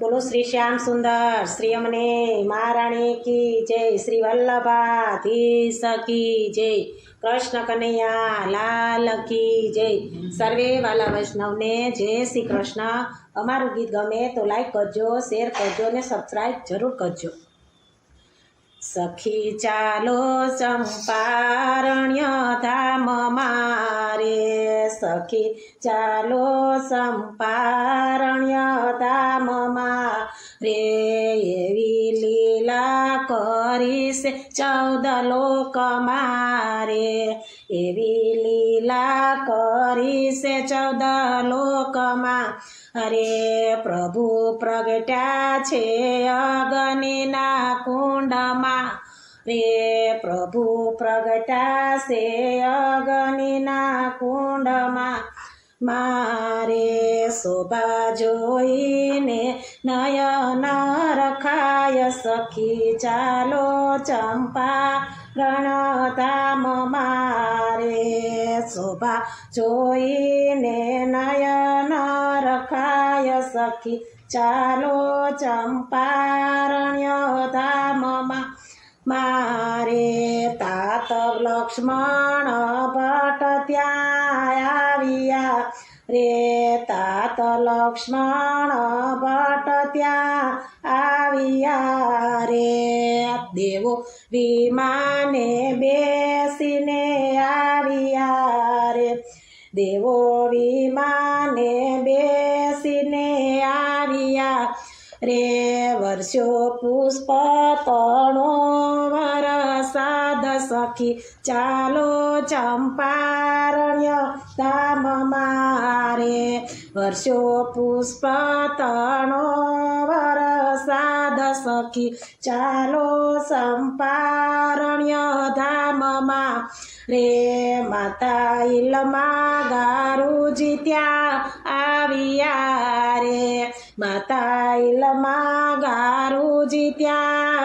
બોલો શ્રી શ્યામ સુંદર, શ્રી અમને મહારાણી કી જય, શ્રી વલ્લભાધીશ કી જય, કૃષ્ણ કનૈયા લાલ કી જય. સર્વે વાલા વૈષ્ણવને જય શ્રી કૃષ્ણ. અમારું ગીત ગમે તો લાઈક કરજો શેર કરજો અને સબસ્ક્રાઈબ જરૂર કરજો. સખી ચાલો ચંપારણ્ય ધામ મારે સખી ચાલો ચંપારણ્ય ધામ મારે એવી લીલા કરીશ ચૌદ લોક મારે એવી લીલા કરીશ ચૌદ લોકમાં અરે પ્રભુ પ્રગટ્યા છે અગ્નિના કુંડમાં. રે પ્રભુ પ્રગટ્યા છે અગ્નિના કુંડમાં. મારે શોભા જોઈને નયન રખાય સખી ચાલો ચંપા. રણધામ મારે શોભા જોઈને નયન રખાય સખી. ચાલો ચંપારણ્ય ધામમાં મારે તાત લક્ષ્મણ ભટ્ટ ત્યાં આવ્યા. રે તાત લક્ષ્મણ ભટ્ટ ત્યાં આવ્યા. રે દેવો. વિમાને બેસીને આવ્યા રે દેવો વિમાને બેસીને આવ્યા રે વર્ષો પુષ્પ તણો વરસાદ સખી ચાલો ચંપારણ્ય ધામ મારે. વર્ષો પુષ્પ તણો વરસાદ સખી. ચાલો ચંપારણ્ય ધામમાં રે માતા ઇલમાં ગારુજી ત્યાં આવ્યા રે. માતા ઇલમાં ગારુજી ત્યાં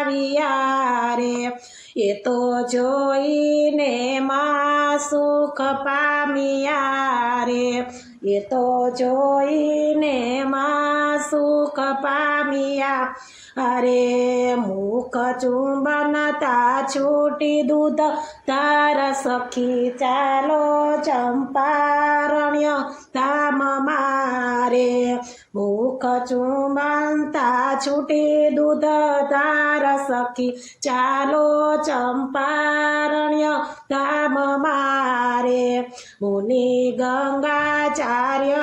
આવ્યા રે. એ તો જોઈને માં સુખ પામ્યા રે. એ તો જોઈને માં સુખ પામ્યા. અરે મુખ ચુંબનતા છૂટી દૂધ. તાર સખી ચાલો ચંપારણ્ય. ધામ મારે મુખ ચુંબનતા છૂટી દૂધ. તાર સખી ચાલો ચંપારણ્ય. ધામ મારે મુનિ ગંગાચાર્ય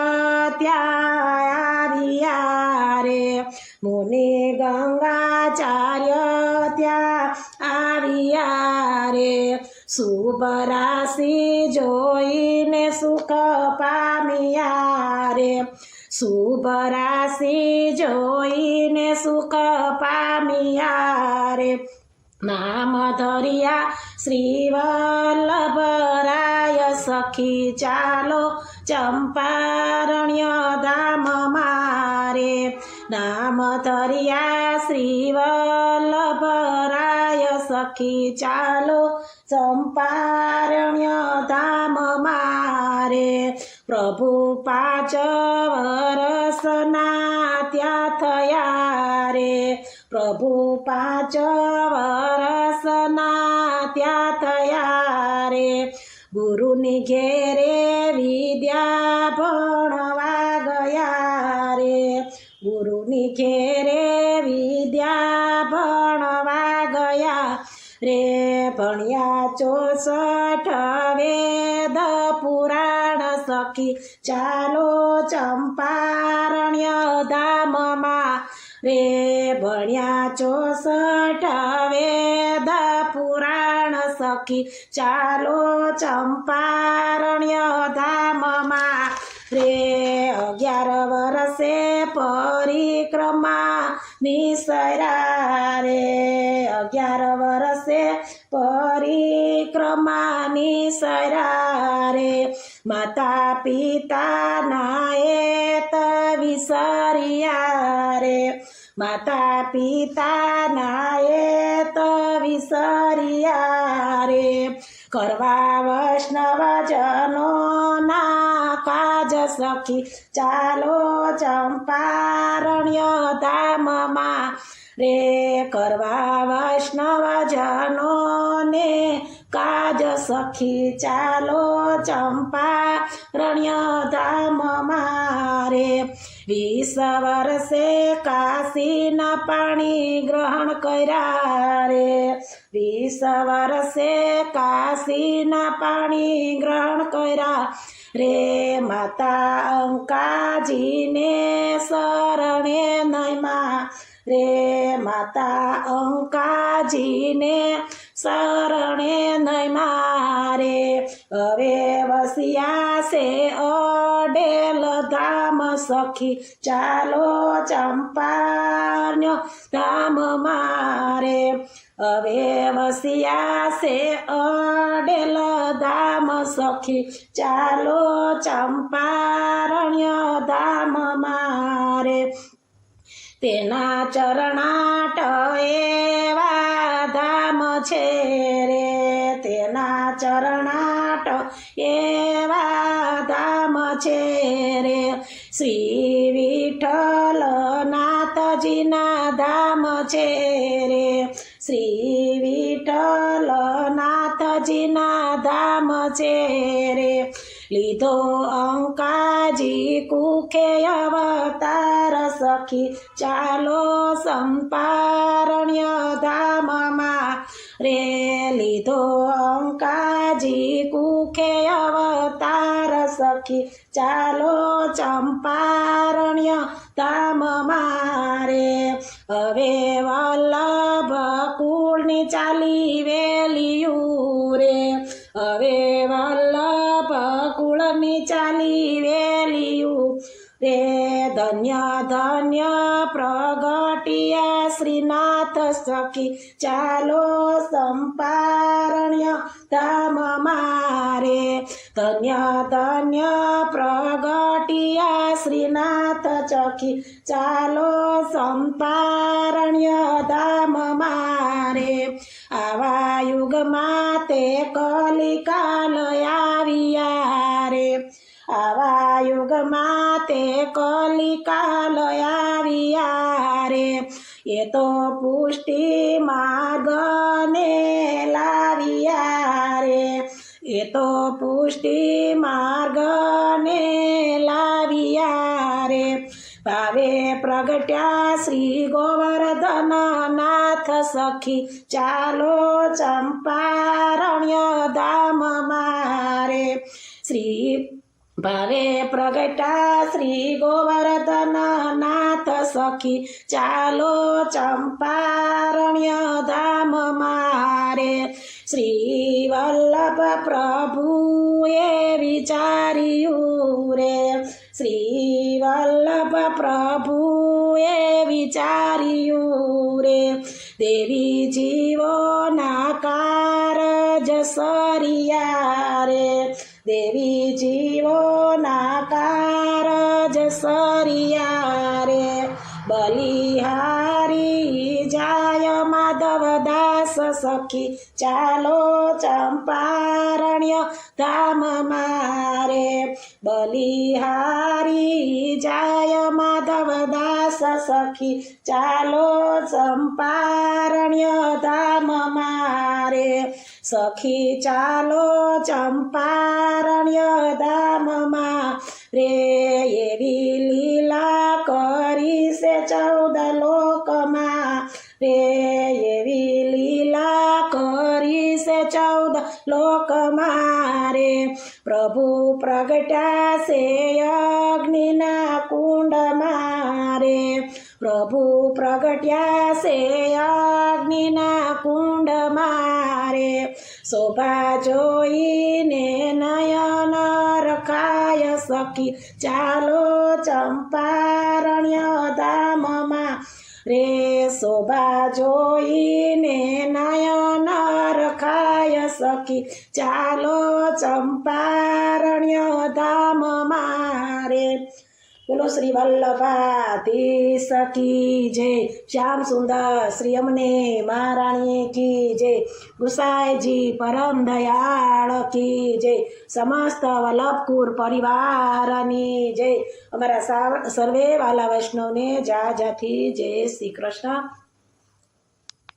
ત્યાં આવ્યા રે મુનિ ગંગાચાર્ય ત્યાં આવ્યા રે શુભ રાશિ જોઈને સુખ પામ્યા રે જોઈને સુખ પામ્યા રે નામ ધરિયા શ્રી સખી ચાલો ચંપારણ્ય ધામ મારે. નામ ધરિયા શ્રી વલ્લભરાય સખી, ચાલો ચંપારણ્ય ધામ મારે. પ્રભુ પાંચ વરસના ત્યાં થયા રે. પ્રભુ પાંચ વરસના ત્યાં થયા રે. ગુરુની ઘેરે રે ભણ્યા ચોસઠ વેદ પુરાણ સખી. ચાલો ચંપારણ્ય ધામમાં. રે ભણ્યા ચોસઠ વેદ પુરાણ સખી. ચાલો ચંપારણ્ય ધામમાં. રે અગિયાર વર્ષે પરિક્રમા નિસરા રે. અગિયાર વર્ષે પરિક્રમાની સરારે માતા પિતાના એ વિસર્યા રે માતા પિતાના એ વિસર્યા રે કરવા વૈષ્ણવ જનો ના કાજ સખી ચાલો ચંપારણ્ય ધામમાં રે કરવા વૈષ્ણવ જનોને કાજ સખી ચાલો ચંપા રણ્ય ધામમાં રે. વીસ વર્ષે કાશીના પાણી ગ્રહણ કર્યા રે. વીસ વર્ષે કાશીના પાણી ગ્રહણ કર્યા રે. માતા અંકાજીને શરણે નયમાં રે માતા અંકાજીને શરણે નહીં મારે. હવે વસિયા છે અડેલ ધામ સખી, ચાલો ચંપાન્ય ધામ મારે. હવે વસિયા છે અડેલ ધામ સખી, ચાલો ચંપારણ્ય ધામ મારે. તેના ચરણાટ એવા ધામ છે રે. તેના ચરણાટ એવા ધામ છે રે. શ્રી વિઠ્ઠલ નાથજીના ધામ છે રે. શ્રી વિઠ્ઠલ નાથજીના ધામ છે રે. લીધો અંકાજી કુખે અવતાર સખી, ચાલો સંપારણ્ય ધામમાં રે લીધો અંકાજી, કુખે અવતાર સખી, ચાલો ચંપારણ્ય ધામમાં રે. હવે વલ્લભ કુળની ચાલી વેલિયું રે. હવે કુળની ચાલી વેલિયું. રે ધન્ય ધન્ય પ્રગટિયા શ્રીનાથ સખી. ચાલો સંપારણ્ય ધામ મારે. ધન્ય ધન્ય પ્રગટિયા શ્રીનાથ ચખી ચાલો સંપારણ્ય ધામ મારે. આવા યુગમાં તે કલિકાલ આવ્યા આવા યુગમાં તે કલિકાલ આવ્યા રે એ તો પુષ્ટિ માર્ગને લાવ્યા રે એ તો પુષ્ટિ માર્ગને લાવ્યા રે ભાવે પ્રગટ્યા શ્રી ગોવર્ધન નાથ સખી, ચાલો ચંપારણ્ય ધામ મારે. શ્રી ભાવે પ્રગટા શ્રી ગોવર્ધન નાથ સખી, ચાલો ચંપારણ્ય ધામ મારે. શ્રી વલ્લભ પ્રભુએ વિચાર્યું રે. શ્રી વલ્લભ પ્રભુએ વિચાર્યું રે. દેવી बलिहारी जाय माधव दास सखी चालो चम्पारण्य धाम मारे। बलिहारी जाय माधव दास सखी चालो चम्पारण्य धाम मारे। सखी चालो चम्पारण्य धाम मा रे एवी કરી છે ચૌદ લોકમાં. રે એવી લીલા કરી છે ચૌદ લોકમાં. રે પ્રભુ પ્રગટ્યા છે અગ્નિના કુંડમાં. રે પ્રભુ પ્રગટ્યા છે અગ્નિના કુંડ મારે શોભા જોઈને નયન રખાય સખી ચાલો ચંપારણ્ય ધામમાં રે શોભા જોઈને નયન રખાય સખી ચાલો ચંપારણ્ય ધામ મારે બોલો શ્રી વલ્લભાધીશ સખી જય. શ્યામ સુંદર શ્રી અમને મહારાણી કી જય. ગુસાઈજી પરમ દયાળ કી જય. સમસ્ત વલ્લભકુર પરિવારની જય. અમારા સર્વે વાલા વૈષ્ણવને જા જાથી જય શ્રી કૃષ્ણ.